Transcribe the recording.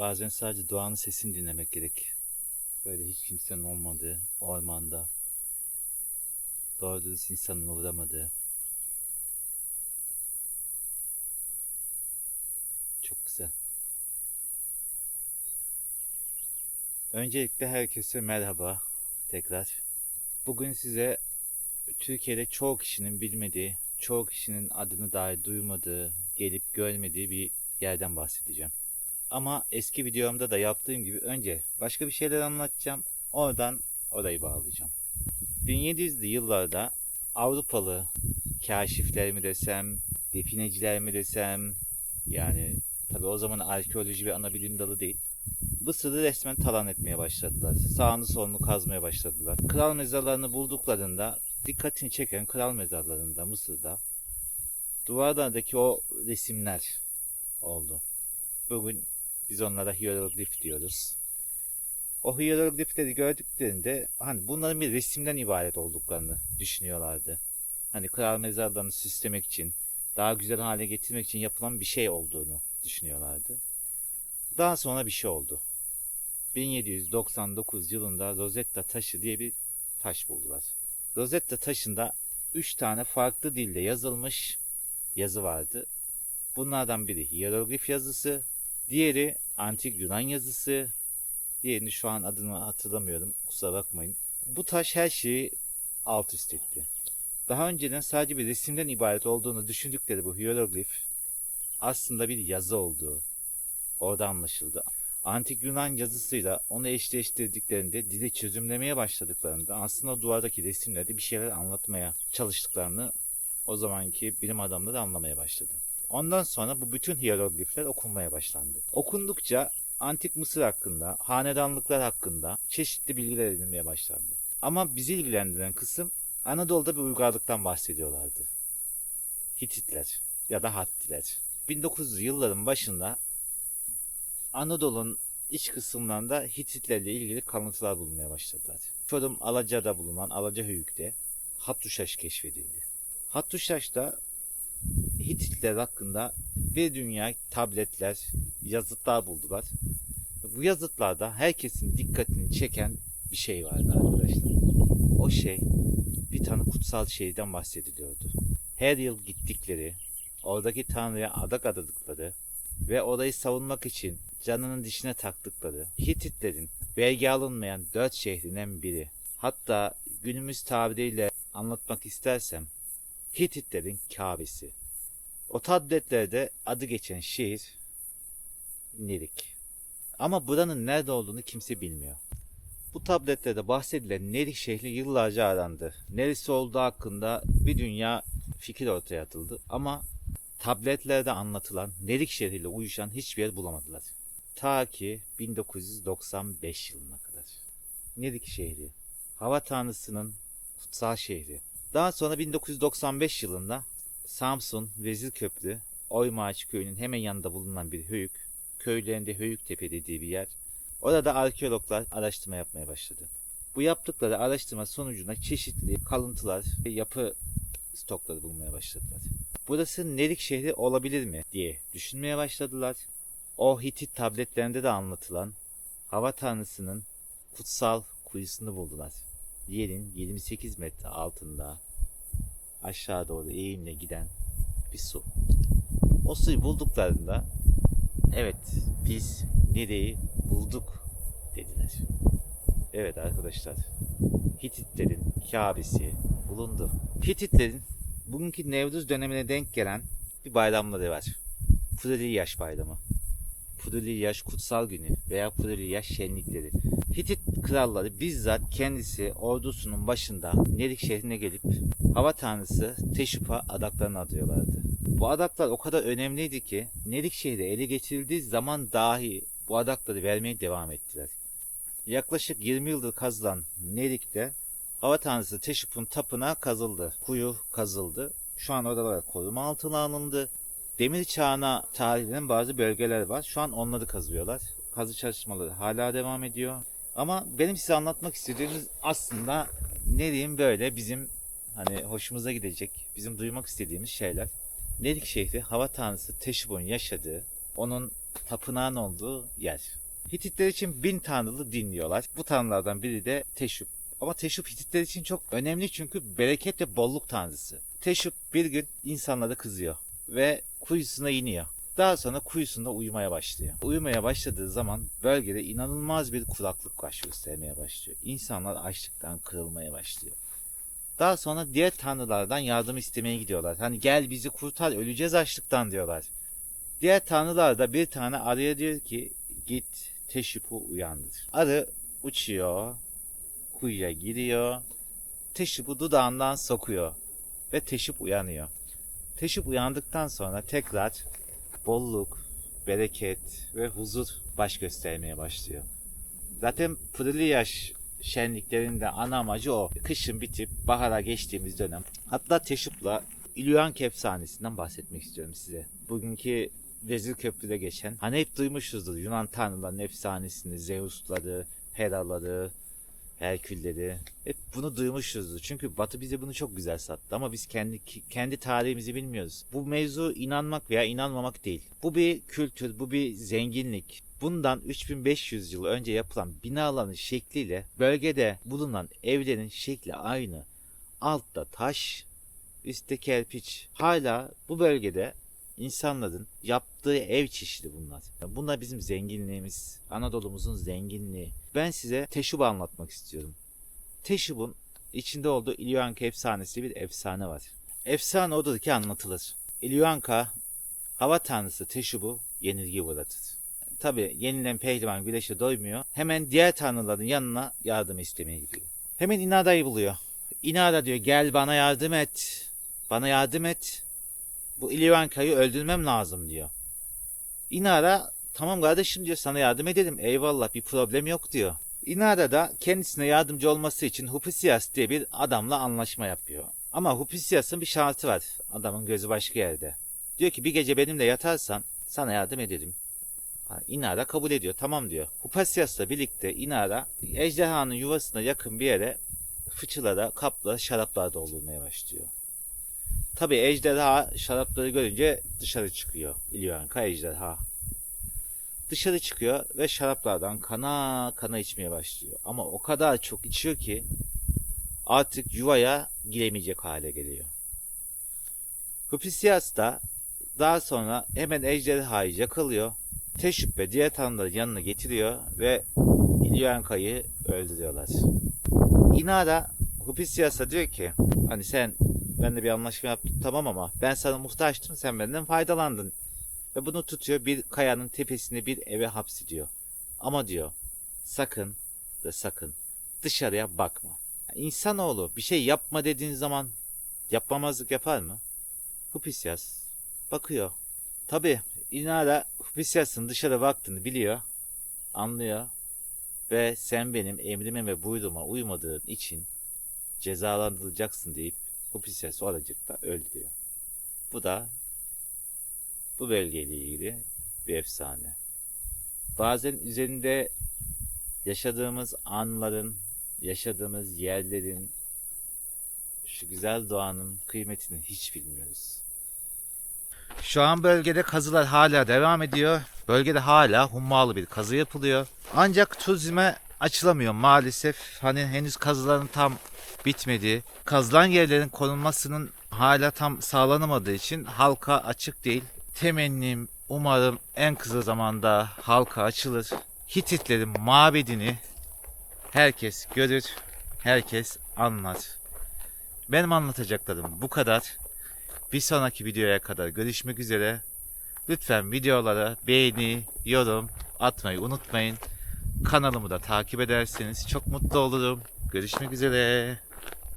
Bazen sadece doğanın sesini dinlemek gerek. Böyle hiç kimsenin olmadığı ormanda. Doğru dürüst insanın uğramadığı. Çok güzel. Öncelikle herkese merhaba tekrar. Bugün size Türkiye'de çoğu kişinin bilmediği, çoğu kişinin adını dahi duymadığı, gelip görmediği bir yerden bahsedeceğim. Ama eski videomda da yaptığım gibi önce başka bir şeyler anlatacağım. Oradan orayı bağlayacağım. 1700'lü yıllarda Avrupalı kaşifler mi desem, defineciler mi desem, yani tabi o zaman arkeoloji bir ana bilim dalı değil. Mısır'ı resmen talan etmeye başladılar. Sağını solunu kazmaya başladılar. Kral mezarlarını bulduklarında dikkatini çeken kral mezarlarında Mısır'da duvarlardaki o resimler oldu. Bugün biz onlara hieroglif diyoruz. O hieroglifleri gördüklerinde hani bunların bir resimden ibaret olduklarını düşünüyorlardı. Hani kral mezarlarını süslemek için, daha güzel hale getirmek için yapılan bir şey olduğunu düşünüyorlardı. Daha sonra bir şey oldu. 1799 yılında Rosetta taşı diye bir taş buldular. Rosetta taşında 3 tane farklı dilde yazılmış yazı vardı. Bunlardan biri hieroglif yazısı, diğeri antik Yunan yazısı, diğerini şu an adını hatırlamıyorum kusura bakmayın. Bu taş her şeyi alt üst etti. Daha önceden sadece bir resimden ibaret olduğunu düşündükleri bu hieroglif aslında bir yazı olduğu orada anlaşıldı. Antik Yunan yazısıyla onu eşleştirdiklerinde dili çözümlemeye başladıklarında aslında duvardaki resimlerde bir şeyler anlatmaya çalıştıklarını o zamanki bilim adamları anlamaya başladı. Ondan sonra bu bütün hieroglifler okunmaya başlandı. Okundukça antik Mısır hakkında, hanedanlıklar hakkında çeşitli bilgiler edinmeye başlandı. Ama bizi ilgilendiren kısım Anadolu'da bir uygarlıktan bahsediyorlardı. Hititler ya da Hattiler. 1900'lü yılların başında Anadolu'nun iç kısımlarında Hititlerle ilgili kalıntılar bulunmaya başladılar. Çorum Alaca'da bulunan Alacahöyük'te Hattuşaş keşfedildi. Hattuşaş'ta Hititler hakkında bir dünya tabletler, yazıtlar buldular. Bu yazıtlarda herkesin dikkatini çeken bir şey vardı arkadaşlar. O şey bir tane kutsal şehirden bahsediliyordu. Her yıl gittikleri, oradaki tanrıya adak adadıkları ve orayı savunmak için canının dişine taktıkları Hititlerin belge alınmayan dört şehrinden biri. Hatta günümüz tabiriyle anlatmak istersem Hititlerin Kabe'si. O tabletlerde adı geçen şehir Nerik. Ama buranın nerede olduğunu kimse bilmiyor. Bu tabletlerde bahsedilen Nerik şehri yıllarca arandı. Neresi olduğu hakkında bir dünya fikir ortaya atıldı ama tabletlerde anlatılan Nerik şehriyle uyuşan hiçbir yer bulamadılar. Ta ki 1995 yılına kadar. Nerik şehri, hava tanrısının kutsal şehri. Daha sonra 1995 yılında Samsun Vezirköprü Oymaç köyünün hemen yanında bulunan bir höyük, köylerinde Höyüktepe dediği bir yer. Orada arkeologlar araştırma yapmaya başladı. Bu yaptıkları araştırma sonucunda çeşitli kalıntılar ve yapı stokları bulmaya başladılar. Burası Nerik şehri olabilir mi diye düşünmeye başladılar. O Hitit tabletlerinde de anlatılan hava tanrısının kutsal kuyusunu buldular. Yerin 28 metre altında aşağı doğru eğimle giden bir su. O suyu bulduklarında evet biz nereyi bulduk dediler. Evet arkadaşlar Hititlerin Kabe'si bulundu. Hititlerin bugünkü Nevruz dönemine denk gelen bir bayramları var. Fuduli Yaş Bayramı. Fuduli Yaş Kutsal Günü veya Fuduli Yaş Şenlikleri. Hitit kralları bizzat kendisi ordusunun başında Nerik şehrine gelip hava tanrısı Teşup'a adaklarını adıyorlardı. Bu adaklar o kadar önemliydi ki Nerik şehri ele geçirildiği zaman dahi bu adakları vermeye devam ettiler. Yaklaşık 20 yıldır kazılan Nerik'te hava tanrısı Teşup'un tapınağı kazıldı. Kuyu kazıldı. Şu an oralar koruma altına alındı. Demir çağına tarihlenen bazı bölgeler var. Şu an onları kazıyorlar. Kazı çalışmaları hala devam ediyor. Ama benim size anlatmak istediğimiz aslında ne diyeyim böyle bizim hani hoşumuza gidecek, bizim duymak istediğimiz şeyler. Nerik şehri hava tanrısı Teşub'un yaşadığı, onun tapınağın olduğu yer. Hititler için bin tanrılı din diyorlar. Bu tanrılardan biri de Teşup. Ama Teşup Hititler için çok önemli çünkü bereket ve bolluk tanrısı. Teşup bir gün insanlara kızıyor ve kuyusuna iniyor. Daha sonra kuyusunda uyumaya başlıyor. Uyumaya başladığı zaman bölgede inanılmaz bir kuraklık baş göstermeye başlıyor. İnsanlar açlıktan kırılmaya başlıyor. Daha sonra diğer tanrılardan yardım istemeye gidiyorlar. Hani gel bizi kurtar öleceğiz açlıktan diyorlar. Diğer tanrılar da bir tane arıya diyor ki git Teşup'u uyandır. Arı uçuyor, kuyuya giriyor, Teşup'u dudağından sokuyor ve Teşup uyanıyor. Teşup uyandıktan sonra tekrar bolluk, bereket ve huzur baş göstermeye başlıyor. Zaten Pırılı Yaş şenliklerinde ana amacı o. Kışın bitip bahara geçtiğimiz dönem. Hatta Teşup'la İlyank efsanesinden bahsetmek istiyorum size. Bugünkü Vezir Köprü'de geçen. Hani hep duymuşuzdur Yunan tanrıların efsanesini, Zeus'ları, Hera'ları, Herkülleri. Hep bunu duymuşuzdur. Çünkü Batı bize bunu çok güzel sattı ama biz kendi kendi tarihimizi bilmiyoruz. Bu mevzu inanmak veya inanmamak değil. Bu bir kültür, bu bir zenginlik. Bundan 3500 yıl önce yapılan binaların şekliyle bölgede bulunan evlerin şekli aynı. Altta taş, üstte kerpiç. Hala bu bölgede insanların yaptığı ev çeşidi bunlar. Bunlar bizim zenginliğimiz. Anadolu'muzun zenginliği. Ben size Teşub'u anlatmak istiyorum. Teşub'un içinde olduğu İlyanka efsanesi bir efsane var. Efsane odur ki anlatılır. İlyanka hava tanrısı Teşub'u yenilgi uğratır. Tabi yenilen pehlivan güneşe doymuyor. Hemen diğer tanrıların yanına yardım istemeye gidiyor. Hemen İnada'yı buluyor. İnada diyor gel bana yardım et. Bana yardım et. Bu İlyanka'yı öldürmem lazım diyor. İnara tamam kardeşim diyor sana yardım edelim. Eyvallah bir problem yok diyor. İnara da kendisine yardımcı olması için Hupisias diye bir adamla anlaşma yapıyor. Ama Hupisias'ın bir şartı var. Adamın gözü başka yerde. Diyor ki bir gece benimle yatarsan sana yardım ederim. Ha, İnara kabul ediyor. Tamam diyor. Hupasias'la birlikte İnara ejderhanın yuvasına yakın bir yere fıçılara, kaplara, şaraplar doldurmaya başlıyor. Tabi ejderha şarapları görünce dışarı çıkıyor. İlyanka ejderha. Dışarı çıkıyor ve şaraplardan kana kana içmeye başlıyor. Ama o kadar çok içiyor ki artık yuvaya giremeyecek hale geliyor. Hupisias da daha sonra hemen ejderhayı yakalıyor. Teşrif ve diğer tanrıları yanına getiriyor ve İlyanka'yı öldürüyorlar. Inara Hupisias'a diyor ki hani sen benimle bir anlaşma yaptın tamam ama ben sana muhtaçtım sen benden faydalandın. Ve bunu tutuyor bir kayanın tepesine bir eve hapsediyor. Ama diyor sakın ve sakın dışarıya bakma. İnsanoğlu bir şey yapma dediğin zaman yapmamazlık yapar mı? Hupisias bakıyor. Tabi Inara Hupisias'ın dışarı baktığını biliyor, anlıyor ve sen benim emrime ve buyruğuma uymadığın için cezalandırılacaksın deyip Hupisias oracıkta öldürüyor. Bu da bu bölgeyle ilgili bir efsane. Bazen üzerinde yaşadığımız anların, yaşadığımız yerlerin, şu güzel doğanın kıymetini hiç bilmiyoruz. Şu an bölgede kazılar hala devam ediyor. Bölgede hala hummalı bir kazı yapılıyor. Ancak turizme açılamıyor maalesef. Hani henüz kazıların tam bitmedi. Kazılan yerlerin konulmasının hala tam sağlanamadığı için halka açık değil. Temennim umarım en kısa zamanda halka açılır. Hititlerin mabedini herkes görür, herkes anlar. Benim anlatacaklarım bu kadar. Bir sonraki videoya kadar görüşmek üzere. Lütfen videolara beğeni, yorum atmayı unutmayın. Kanalımı da takip ederseniz çok mutlu olurum. Görüşmek üzere.